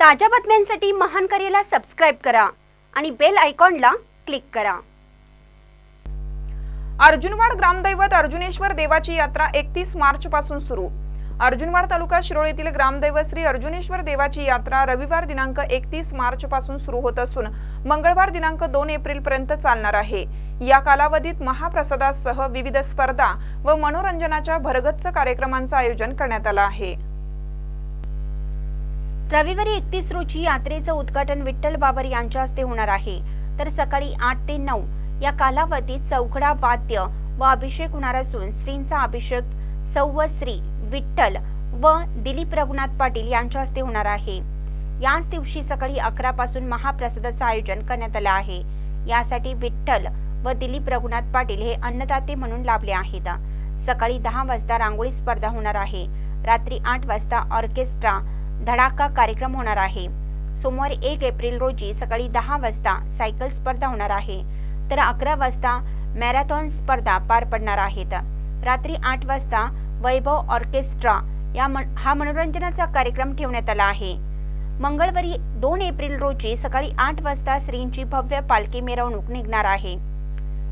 ताज्या बातम्यांसाठी महान करेला सबस्क्राईब करा आणि बेल आयकॉनला क्लिक करा. अर्जुनवाड ग्रामदैवत अर्जुनेश्वर देवाची यात्रा एकतीस मार्च पासून सुरू. अर्जुनवाड तालुका शिरोळ येथील ग्रामदैवत श्री अर्जुनेश्वर देवाची यात्रा रविवार दिनांक एकतीस मार्च पासून सुरू होत असून मंगळवार दिनांक दोन एप्रिल पर्यंत चालणार आहे. या कालावधीत महाप्रसादासह विविध स्पर्धा व मनोरंजनाच्या भरगच्च कार्यक्रमांचं आयोजन करण्यात आलं आहे. रविवारी एकतीस रोजी यात्रेचं उद्घाटन विठ्ठल बाबर यांच्या हस्ते होणार आहे. तर सकाळी आठ ते नऊ या कालावधीत चौकडा वाद्य व अभिषेक होणार असून श्रींचा अभिषेक सौव श्री विठ्ठल व दिलीप रघुनाथ पाटील यांच्या हस्ते होणार आहे. याच दिवशी सकाळी अकरा पासून महाप्रसादाचं आयोजन करण्यात आलं आहे. यासाठी विठ्ठल व दिलीप रघुनाथ पाटील हे अन्नदाते म्हणून लाभले आहेत. सकाळी दहा वाजता रांगोळी स्पर्धा होणार आहे. रात्री आठ वाजता ऑर्केस्ट्रा धडाका कार्यक्रम होणार आहे. सोमवारी एक एप्रिल रोजी सकाळी दहा वाजता सायकल स्पर्धा होणार आहे. तर अकरा वाजता मॅरेथॉन स्पर्धा पार पडणार आहेत. रात्री आठ वाजता वैभव ऑर्केस्ट्रा या मन हा मनोरंजनाचा कार्यक्रम ठेवण्यात आला आहे. मंगळवारी दोन एप्रिल रोजी सकाळी आठ वाजता श्रींची भव्य पालखी मिरवणूक निघणार आहे.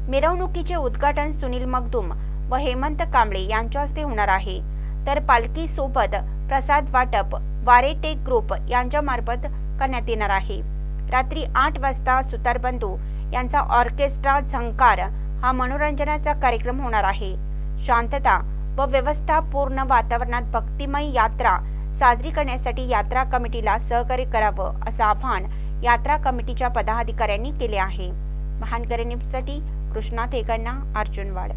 मिरवणुकीचे उद्घाटन सुनील मगदुम व हेमंत कांबळे यांच्या हस्ते होणार आहे. तर पालखीसोबत प्रसाद वाटप वारेटेक ग्रुप यांच्या मार्फत करण्यात येणार आहे. रात्री आठ वाजता सुतारबंधू यांचा ऑर्केस्ट्रा झंकार हा मनोरंजनाचा कार्यक्रम होणार आहे. शांतता व व्यवस्थापूर्ण वातावरणात भक्तिमय यात्रा साजरी करण्यासाठी यात्रा कमिटीला सहकार्य करावं असं आवाहन यात्रा कमिटीच्या पदाधिकाऱ्यांनी केले आहे. महानकरे न्यूजसाठी कृष्णा थेकण्णा अर्जुनवाड.